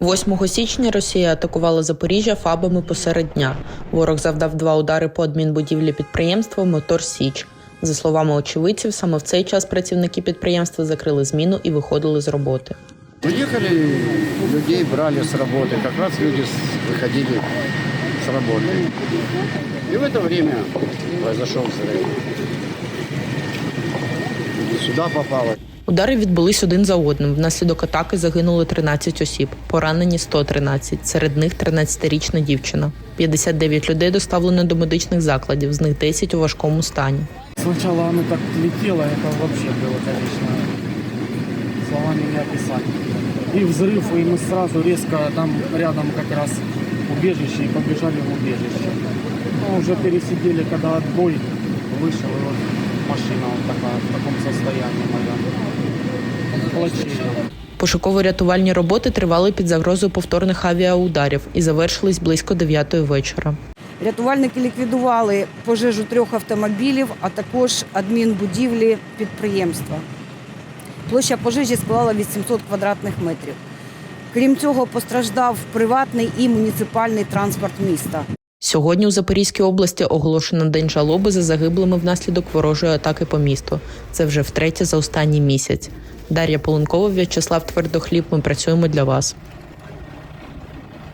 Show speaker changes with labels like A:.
A: 8 січня Росія атакувала Запоріжжя фабами посеред дня. Ворог завдав два удари по адмінбудівлі підприємства Мотор Січ. За словами очевидців, саме в цей час працівники підприємства закрили зміну і виходили з роботи.
B: Приехали, людей брали с работы. Как раз люди с- выходили с работы. И в это время произошел взрыв. И сюда попало.
A: Удари відбулись один за одним. Внаслідок атаки загинули 13 осіб, поранені 113, серед них 13-річна дівчина. 59 людей доставлено до медичних закладів, з них 10 у важкому стані.
C: Сначала оно так летело, это вообще было, конечно, словами не описать. И взрыв, и мы сразу резко там рядом как раз убежище и побежали в убежище. Ну, уже пересидели, когда отбой вышел, и вот машина вот такая, в таком состоянии моя. Плачевно.
A: Пошуково-рятувальні роботи тривали під загрозою повторних авіаударів і завершились близько 9 вечора.
D: Рятувальники ліквідували пожежу трьох автомобілів, а також адмінбудівлі підприємства. Площа пожежі склала 800 квадратних метрів. Крім цього, постраждав приватний і муніципальний транспорт міста.
A: Сьогодні у Запорізькій області оголошено день жалоби за загиблими внаслідок ворожої атаки по місту. Це вже втретє за останній місяць. Дар'я Полункова, В'ячеслав Твердохліб. Ми працюємо для вас.